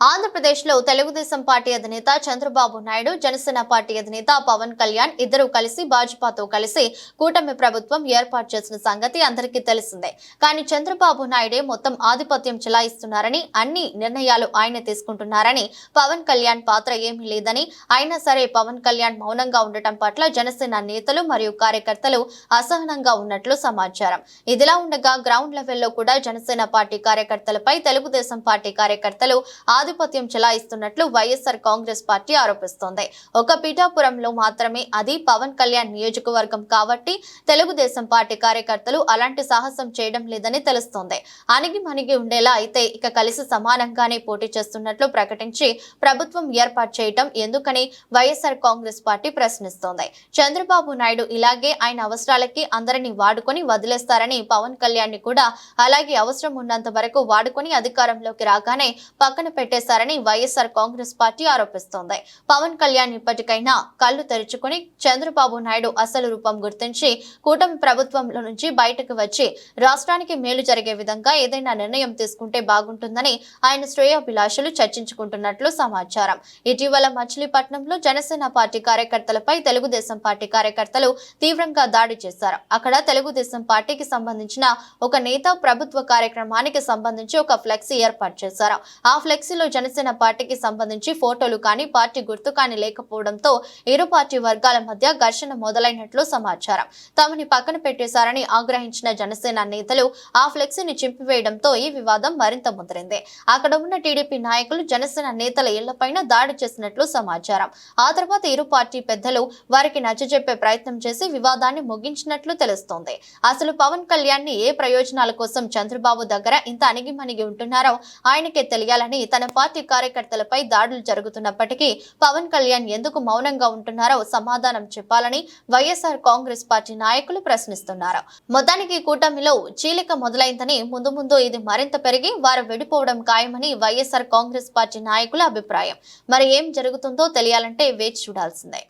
ఆంధ్రప్రదేశ్లో తెలుగుదేశం పార్టీ అధినేత చంద్రబాబు నాయుడు జనసేన పార్టీ అధినేత పవన్ కళ్యాణ్ ఇద్దరు కలిసి భాజపాతో కలిసి కూటమి ప్రభుత్వం ఏర్పాటు చేసిన సంగతి అందరికీ తెలిసిందే. కానీ చంద్రబాబు నాయుడే మొత్తం ఆధిపత్యం చెలాయిస్తున్నారని అన్ని నిర్ణయాలు ఆయన తీసుకుంటున్నారని పవన్ కళ్యాణ్ పాత్ర ఏమీ లేదని అయినా సరే పవన్ కళ్యాణ్ మౌనంగా ఉండటం పట్ల జనసేన నేతలు మరియు కార్యకర్తలు అసహనంగా ఉన్నట్లు సమాచారం. ఇదిలా ఉండగా గ్రౌండ్ లెవెల్లో కూడా జనసేన పార్టీ కార్యకర్తలపై తెలుగుదేశం పార్టీ కార్యకర్తలు ఆధిపత్యం చెలాయిస్తున్నట్లు వైఎస్ఆర్ కాంగ్రెస్ పార్టీ ఆరోపిస్తోంది. ఒక పీఠాపురంలో మాత్రమే అది పవన్ కళ్యాణ్ నియోజకవర్గం కాబట్టి తెలుగుదేశం పార్టీ కార్యకర్తలు అలాంటి సాహసం చేయడం లేదని తెలుస్తోంది. అణిగి మణిగి ఉండేలా అయితే ఇక కలిసి సమానంగానే పోటీ చేస్తున్నట్లు ప్రకటించి ప్రభుత్వం ఏర్పాటు చేయటం ఎందుకని వైఎస్ఆర్ కాంగ్రెస్ పార్టీ ప్రశ్నిస్తోంది. చంద్రబాబు నాయుడు ఇలాగే ఆయన అవసరాలకి అందరినీ వాడుకొని వదిలేస్తారని పవన్ కళ్యాణ్ని కూడా అలాగే అవసరం ఉన్నంత వరకు వాడుకొని అధికారంలోకి రాగానే పక్కన పెట్టే చేశారని వైఎస్ఆర్ కాంగ్రెస్ పార్టీ ఆరోపిస్తోంది. పవన్ కళ్యాణ్ ఇప్పటికైనా కళ్ళు తెరుచుకుని చంద్రబాబు నాయుడు అసలు రూపం గుర్తించి కూటమి ప్రభుత్వంలో నుంచి బయటకు వచ్చి రాష్ట్రానికి మేలు జరిగే విధంగా ఏదైనా నిర్ణయం తీసుకుంటే బాగుంటుందని ఆయన శ్రేయోభిలాషులు చర్చించుకుంటున్నట్లు సమాచారం. ఇటీవల మచిలీపట్నంలో జనసేన పార్టీ కార్యకర్తలపై తెలుగుదేశం పార్టీ కార్యకర్తలు తీవ్రంగా దాడి చేశారు. అక్కడ తెలుగుదేశం పార్టీకి సంబంధించిన ఒక నేత ప్రభుత్వ కార్యక్రమానికి సంబంధించి ఒక ఫ్లెక్సీ ఏర్పాటు చేశారు. ఆ ఫ్లెక్సీలో జనసేన పార్టీకి సంబంధించి ఫోటోలు కానీ పార్టీ గుర్తు కానీ లేకపోవడంతో ఇరు పార్టీ వర్గాల మధ్య ఘర్షణ మొదలైనట్లు సమాచారం. తమని పక్కన పెట్టేశారని ఆగ్రహించిన జనసేన నేతలు ఆ ఫ్లెక్సీని చింపివేయడంతో ఈ వివాదం మరింత ముదిరింది. అక్కడ ఉన్న టీడీపీ నాయకులు జనసేన నేతల ఇళ్ళపైన దాడి చేసినట్లు సమాచారం. ఆ తర్వాత ఇరు పార్టీ పెద్దలు వారికి నచ్చజెప్పే ప్రయత్నం చేసి వివాదాన్ని ముగించినట్లు తెలుస్తోంది. అసలు పవన్ కళ్యాణ్ని ఏ ప్రయోజనాల కోసం చంద్రబాబు దగ్గర ఇంత అణిగిమణిగి ఉంటున్నారో ఆయనకే తెలియాలని తన పార్టీ కార్యకర్తలపై దాడులు జరుగుతున్నప్పటికీ పవన్ కళ్యాణ్ ఎందుకు మౌనంగా ఉంటున్నారో సమాధానం చెప్పాలని వైఎస్ఆర్ కాంగ్రెస్ పార్టీ నాయకులు ప్రశ్నిస్తున్నారు. మొత్తానికి కూటమిలో చీలిక మొదలైందని ముందు ముందు ఇది మరింత పెరిగి వారు విడిపోవడం ఖాయమని వైఎస్ఆర్ కాంగ్రెస్ పార్టీ నాయకుల అభిప్రాయం. మరి ఏం జరుగుతుందో తెలియాలంటే వేచి చూడాల్సిందే.